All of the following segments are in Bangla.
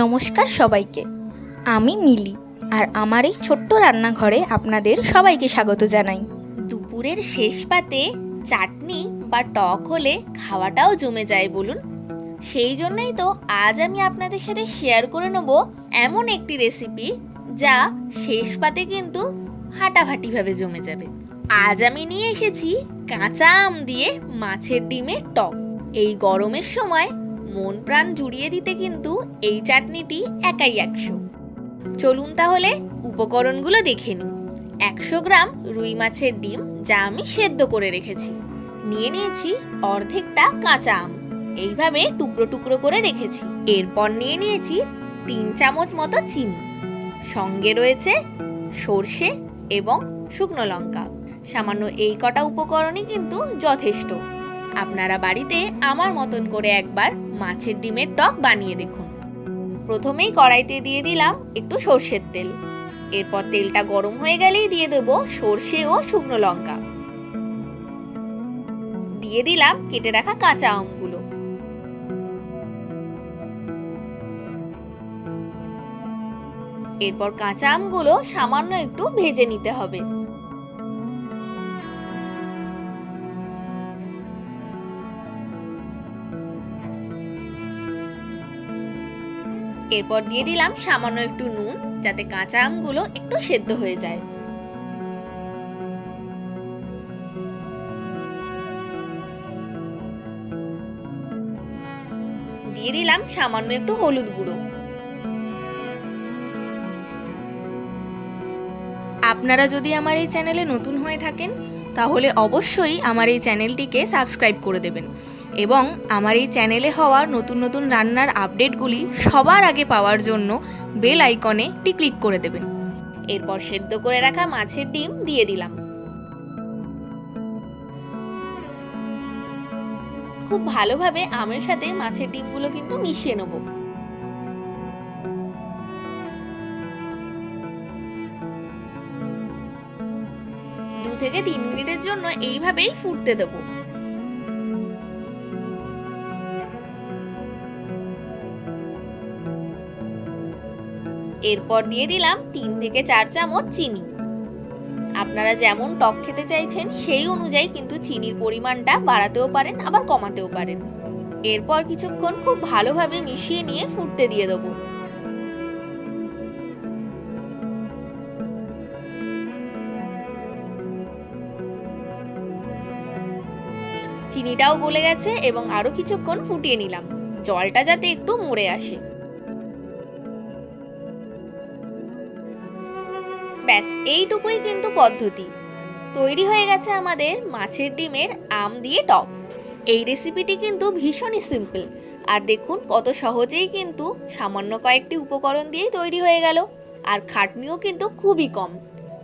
নমস্কার সবাইকে। আমি মিলি আর আমার এই ছোট্ট রান্নাঘরে আপনাদের সবাইকে স্বাগত জানাই। দুপুরের শেষ পাতে চাটনি বা টক হলে খাওয়াটাও জমে যায় বলুন। সেই জন্যই তো আজ আমি আপনাদের সাথে শেয়ার করে নেব এমন একটি রেসিপি যা শেষ পাতে কিন্তু হাঁটাভাটিভাবে জমে যাবে। আজ আমি নিয়ে এসেছি কাঁচা আম দিয়ে মাছের ডিমের টক। এই গরমের সময় মন প্রাণ জুড়িয়ে দিতে কিন্তু এই চাটনিটি একাই একশো। চলুন তাহলে উপকরণগুলো দেখে নিই। একশো গ্রাম রুই মাছের ডিম যা আমি সেদ্ধ করে রেখেছি। নিয়ে নিয়েছি অর্ধেকটা কাঁচা আম। এইভাবে টুকরো টুকরো করে রেখেছি। এরপর নিয়ে নিয়েছি তিন চামচ মতো চিনি। সঙ্গে রয়েছে সর্ষে এবং শুকনো লঙ্কা। সামান্য এই কটা উপকরণই কিন্তু যথেষ্ট। আপনারা বাড়িতে আমার মতন করে একবার মাছের ডিমের টক বানিয়ে দেখুন। প্রথমেই কড়াইতে দিয়ে দিলাম একটু সর্ষের তেল। এরপর তেলটা গরম হয়ে গেলেই দিয়ে দেব সর্ষে ও শুকনো লঙ্কা। দিয়ে দিলাম কেটে রাখা কাঁচা আমগুলো এরপর কাঁচা আমগুলো সামান্য একটু ভেজে নিতে হবে। এরপর দিয়ে দিলাম সামান্য একটু নুন, যাতে কাঁচা আমগুলো একটু সেদ্ধ হয়ে যায়। দিয়ে দিলাম সামান্য একটু হলুদ গুঁড়ো। আপনারা যদি আমার এই চ্যানেলে নতুন হয়ে থাকেন, তাহলে অবশ্যই আমার এই চ্যানেলটিকে সাবস্ক্রাইব করে দেবেন। এবং আমার এই চ্যানেলে হওয়া নতুন নতুন রান্নার আপডেটগুলি সবার আগে পাওয়ার জন্য বেল আইকনে টি ক্লিক করে দেবেন। এরপর সেদ্ধ করে রাখা মাছের ডিম দিয়ে দিলাম। খুব ভালোভাবে আমের সাথে মাছের ডিমগুলো কিন্তু মিশিয়ে নেব। দু থেকে তিন মিনিটের জন্য এইভাবেই ফুটতে দেবো। এরপর দিয়ে দিলাম তিন থেকে চার চামচ চিনি। আপনারা যেমন টক খেতে চাইছেন, সেই অনুযায়ী কিন্তু চিনির পরিমাণটা বাড়াতেও পারেন, আবার কমাতেও পারেন। এরপর কিছুক্ষণ খুব ভালোভাবে মিশিয়ে নিয়ে ফুটতে দিয়ে দেবো। চিনিটাও গলে গেছে এবং আরও কিছুক্ষণ ফুটিয়ে নিলাম। জলটা যাতে একটু মরে আসে। ব্যাস, এইটুকুই কিন্তু পদ্ধতি। তৈরি হয়ে গেছে আমাদের মাছের ডিমের আম দিয়ে টক। এই রেসিপিটি কিন্তু ভীষণই সিম্পল আর দেখুন, কত সহজেই কিন্তু সামান্য কয়েকটি উপকরণ দিয়েই তৈরি হয়ে গেল। আর খাটনিও কিন্তু খুবই কম।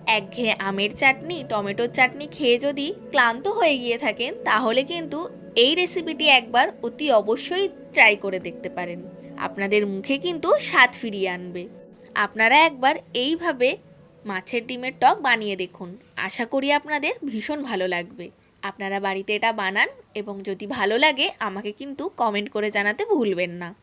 একঘেয়ে আমের চাটনি, টমেটোর চাটনি খেয়ে যদি ক্লান্ত হয়ে গিয়ে থাকেন, তাহলে কিন্তু এই রেসিপিটি একবার অতি অবশ্যই ট্রাই করে দেখতে পারেন। আপনাদের মুখে কিন্তু স্বাদ ফিরিয়ে আনবে। আপনারা একবার এইভাবে মাছের ডিমের টক বানিয়ে দেখুন। আশা করি আপনাদের ভীষণ ভালো লাগবে। আপনারা বাড়িতে এটা বানান এবং যদি ভালো লাগে, আমাকে কিন্তু কমেন্ট করে জানাতে ভুলবেন না।